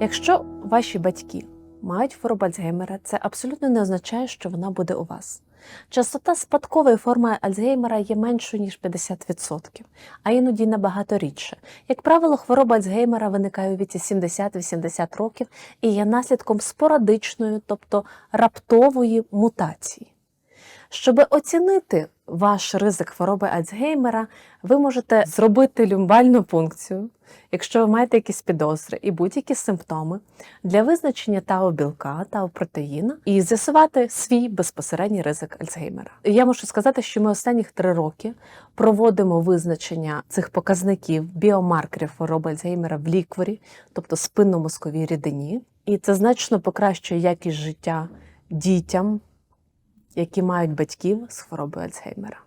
Якщо ваші батьки мають хворобу Альцгеймера, це абсолютно не означає, що вона буде у вас. Частота спадкової форми Альцгеймера є меншою, ніж 50%, а іноді набагато рідше. Як правило, хвороба Альцгеймера виникає у віці 70-80 років і є наслідком спорадичної, тобто раптової мутації. Щоб оцінити ваш ризик хвороби Альцгеймера, ви можете зробити люмбальну пункцію, якщо ви маєте якісь підозри і будь-які симптоми для визначення тау-білка, тау-протеїна і з'ясувати свій безпосередній ризик Альцгеймера. Я можу сказати, що ми останніх три роки проводимо визначення цих показників біомаркерів хвороби Альцгеймера в лікворі, тобто спинномозковій рідині, і це значно покращує якість життя дітям, які мають батьків з хворобою Альцгеймера.